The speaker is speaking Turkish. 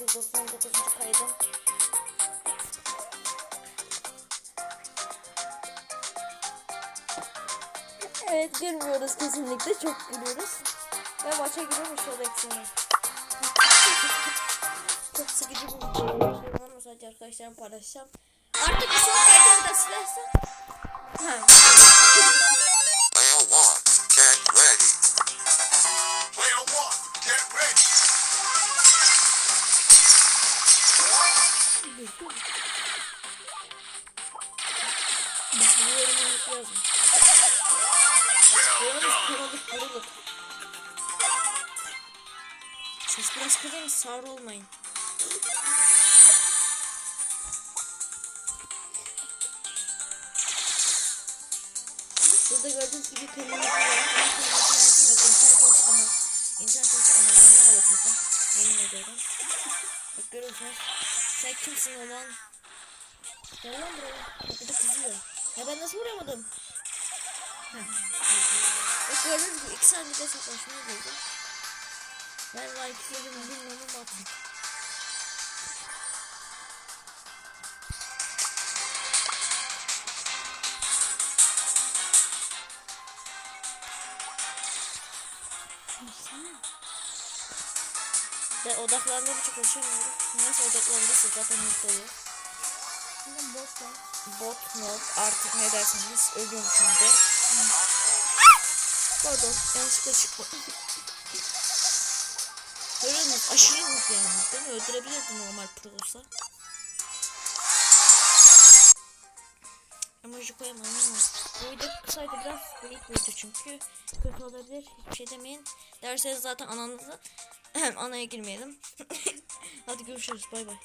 1999. kaydım. Evet gülmüyoruz kesinlikle çok gülüyoruz. Ve maça giriyormuş o eksiğimiz. çok sıkıcı bir video. Onu sadece arkadaşlarım paylaşacağım. Artık bir son kaydını da silersen. Yazın. Well Yorumumuz done. kuruluk kuruluk. Ses biraz kırın sağır olmayın. Burada gördüğünüz gibi kırmızı var. Ama kırmızı internetim yok. İnternet olsa ama internet olsa analarını ağlatırdım. Yemin ederim. Bak görüyorsunuz. Sen kimsin ulan? Gel lan buraya. De kızıyor. Ya ben nasıl vuramadım? Bak gördüğünüz gibi 2 saniyede hesaplaşmaya girdim. Ben like istedim bilmiyorum bakın. Ve odaklandığım için konuşamıyorum. Nasıl odaklandıysa zaten mutluyum. Şimdi bot var. Bot mod artık ne derseniz ölüyorum şimdi. Pardon yanlışlıkla çıkma. Görüyorsunuz aşırı mut yani. Beni öldürebilirdi normal pro olsa. Emoji koyamadım ama bu video kısaydı biraz ilk video çünkü kötü olabilir hiçbir şey demeyin. Derseniz zaten ananızı anaya girmeyelim. Hadi görüşürüz bay bay